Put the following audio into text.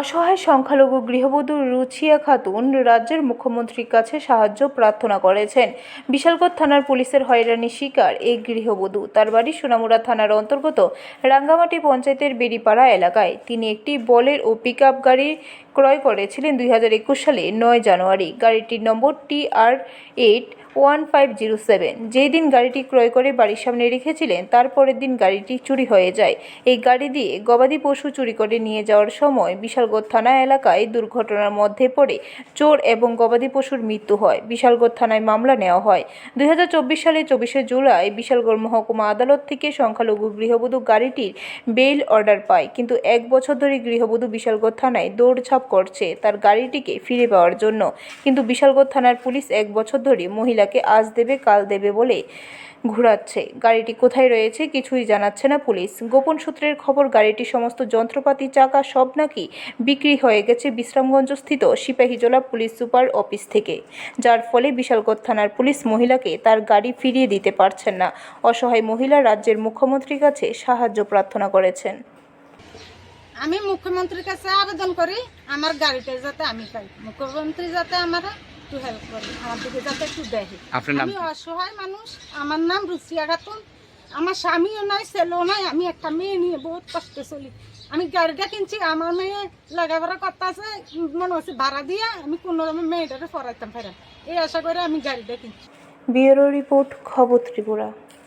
অসহায় সংখ্যালঘু গৃহবধূ রুচিয়া খাতুন রাজ্যের মুখ্যমন্ত্রীর কাছে সাহায্য প্রার্থনা করেছেন। বিশালগড় থানার পুলিশের হয়রানির শিকার এই গৃহবধূ। তার বাড়ি সোনামুড়া থানার অন্তর্গত রাঙ্গামাটি পঞ্চায়েতের বেড়িপাড়া এলাকায়। তিনি একটি বলের ও পিক গাড়ি ক্রয় করেছিলেন দুই হাজার একুশ সালে নয় জানুয়ারি। গাড়িটির নম্বর T R eight one five zero seven. যেই দিন গাড়িটি ক্রয় করে বাড়ির সামনে রেখেছিলেন তারপরের দিন গাড়িটি চুরি হয়ে যায়। এই গাড়ি দিয়ে গবাদি পশু চুরি করে নিয়ে যাওয়ার সময় বিশালগড় থানা এলাকায় দুর্ঘটনার মধ্যে পড়ে চোর এবং গবাদি পশুর মৃত্যু হয়। বিশালগড় থানায় মামলা নেওয়া হয়। দুই সালে চব্বিশে জুলাই বিশালগড় মহকুমা আদালত থেকে সংখ্যালঘু গৃহবধূ গাড়িটির বেইল অর্ডার পায়, কিন্তু এক বছর ধরে গৃহবধূ বিশালগড় থানায় দৌড়ঝাঁপ করছে তার গাড়িটিকে ফিরে পাওয়ার জন্য। কিন্তু বিশালগড় থানার পুলিশ এক বছর ধরে মহিলাকে আজ দেবে, কাল দেবে বলে ঘোরাচ্ছে। গাড়িটি কোথায় রয়েছে কিছুই জানাচ্ছে না পুলিশ। গোপন সূত্রের খবর গাড়িটি সমস্ত যন্ত্রপাতি, চাকা সব নাকি বিক্রি হয়ে গেছে বিশ্রামগঞ্জ স্থিত সিপাহীজলা পুলিশ সুপার অফিস থেকে। যার ফলে বিশালগড় থানার পুলিশ মহিলাকে তার গাড়ি ফিরিয়ে দিতে পারছেন না। অসহায় মহিলা রাজ্যের মুখ্যমন্ত্রীর কাছে সাহায্য প্রার্থনা করেছেন। আমি মুখ্যমন্ত্রীর কাছে আবেদন করি, আমার গাড়িটা যাতে আমি পাই। মুখ্যমন্ত্রী যাতে আমার একটু হেল্প করে আমার দিকে যাতে একটু দেখে। আমি অসহায় মানুষ আমার নাম রুচিয়া খাতুন। আমার স্বামীও নাই ছেলেও নাই আমি একটা মেয়ে নিয়ে বহুত কষ্টে চলি। আমি গাড়িটা কিনছি আমার মেয়ে লাগাবার কথা আছে মনে হচ্ছে ভাড়া দিয়ে আমি কোনো রকম মেয়েটাকে পড়াইতাম ফেরাম। এই আশা করে আমি গাড়িটা কিনছি। বিয়ের রিপোর্ট খবর ত্রিপুরা।